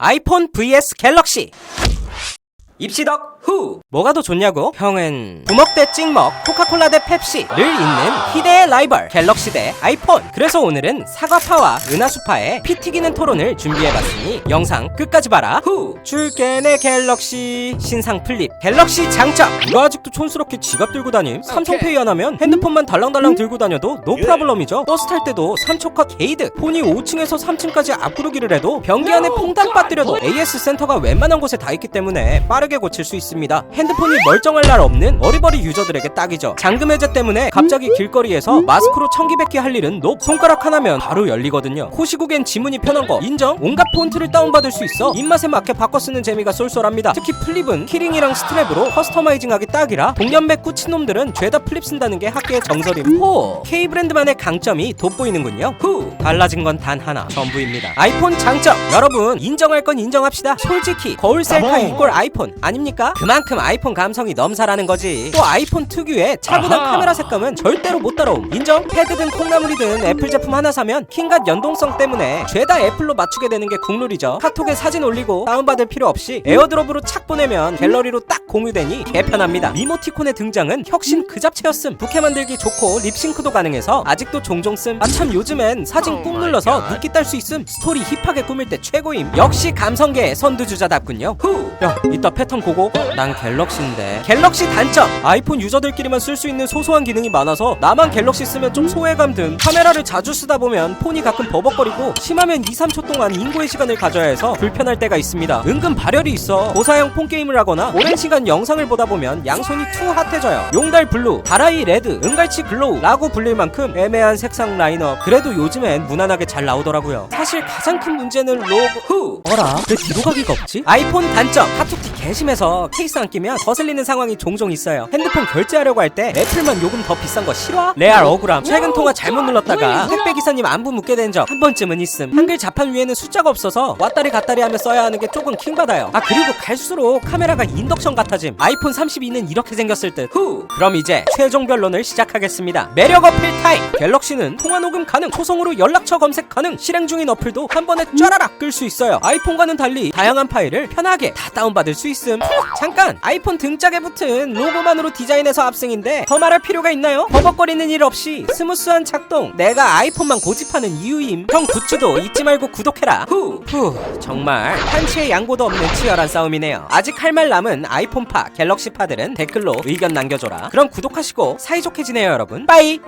아이폰 vs 갤럭시. 입시덕 후. 뭐가 더 좋냐고? 형은 부먹 대 찍먹 코카콜라 대 펩시를 잇는 희대의 라이벌 갤럭시 대 아이폰. 그래서 오늘은 사과파와 은하수파의 피 튀기는 토론을 준비해봤으니 영상 끝까지 봐라. 후. 줄게 내 갤럭시. 신상 플립. 갤럭시 장점 누가 아직도 촌스럽게 지갑 들고 다님? 삼성페이 하나면 핸드폰만 달랑달랑 들고 다녀도 노 프라블럼이죠. 버스 탈 때도 3초컷 게이드 폰이 5층에서 3층까지 앞구르기를 해도 변기 안에 퐁당 빠뜨려도 AS 센터가 웬만한 곳에 다 있기 때문에 빠르게 고칠 수 있습니다 핸드폰이 멀쩡할 날 없는 어리버리 유저들에게 딱이죠. 잠금 해제 때문에 갑자기 길거리에서 마스크로 청기백기 할 일은 높 손가락 하나면 바로 열리거든요. 코시국엔 지문이 편한 거 인정? 온갖 폰트를 다운받을 수 있어? 입맛에 맞게 바꿔 쓰는 재미가 쏠쏠합니다. 특히 플립은 키링이랑 스트랩으로 커스터마이징하기 딱이라 동년배 꾸친 놈들은 죄다 플립 쓴다는 게 학계의 정설임. 호. K 브랜드만의 강점이 돋보이는군요. 후. 달라진 건 단 하나 전부입니다. 아이폰 장점. 여러분 인정할 건 인정합시다. 솔직히 거울 셀카 이꼴 아이폰 아닙니까 그만큼 아이폰 감성이 넘사라는 거지. 또 아이폰 특유의 차분한 아하. 카메라 색감은 절대로 못 따라옴. 인정? 패드든 콩나물이든 애플 제품 하나 사면 킹갓 연동성 때문에 죄다 애플로 맞추게 되는 게 국룰이죠. 카톡에 사진 올리고 다운받을 필요 없이 에어드롭으로 착 보내면 갤러리로 딱 공유되니 개편합니다. 미모티콘의 등장은 혁신 그 잡채였음. 부캐 만들기 좋고 립싱크도 가능해서 아직도 종종 씀 아 참 요즘엔 사진 꾹 눌러서 눕기 딸 수 있음. 스토리 힙하게 꾸밀 때 최고임. 역시 감성계의 선두주자답군요. 후야 이따 패턴 고고 난 갤럭시인데. 갤럭시 단점. 아이폰 유저들끼리만 쓸 수 있는 소소한 기능이 많아서 나만 갤럭시 쓰면 좀 소외감 듬 카메라를 자주 쓰다 보면 폰이 가끔 버벅거리고 심하면 2, 3초 동안 인고의 시간을 가져야 해서 불편할 때가 있습니다. 은근 발열이 있어 고사양 폰 게임을 하거나 오랜 시간 영상을 보다 보면 양손이 투 핫해져요. 용달 블루 다라이 레드 은갈치 글로우 라고 불릴 만큼 애매한 색상 라인업 그래도 요즘엔 무난하게 잘 나오더라고요. 사실 가장 큰 문제는 로고 후. 어라? 왜 뒤로 가기가 없지? 아이폰 단점. 카툭티 개심해서 케이스 안 끼면 거슬리는 상황이 종종 있어요. 핸드폰 결제하려고 할 때 애플만 요금 더 비싼 거 싫어? 레알 억울함. 최근 통화 잘못 눌렀다가 택배 기사님 안부 묻게 된 적 한 번쯤은 있음. 한글 자판 위에는 숫자가 없어서 왔다리 갔다리 하며 써야 하는 게 조금 킹 받아요. 아 그리고 갈수록 카메라가 인덕션 같아짐. 아이폰 32는 이렇게 생겼을 듯 후. 그럼 이제 최종 변론을 시작하겠습니다. 매력 어필 타임. 갤럭시는 통화 녹음 가능 초성으로 연락처 검색 가능 실행 중인 어플도 한 번에 쫘라락 끌 수 있어요. 아이폰과는 달리 다양한 파일을 편하게 다 다운받을 수 있음. 후, 잠깐! 아이폰 등짝에 붙은 로고만으로 디자인해서 압승인데 더 말할 필요가 있나요? 버벅거리는 일 없이 스무스한 작동. 내가 아이폰만 고집하는 이유임. 형 굿즈도 잊지 말고 구독해라. 후, 후. 정말 한치의 양보도 없는 치열한 싸움이네요. 아직 할 말 남은 아이폰파 갤럭시파들은 댓글로 의견 남겨줘라. 그럼 구독하시고 사이좋게 지내요 여러분. 빠이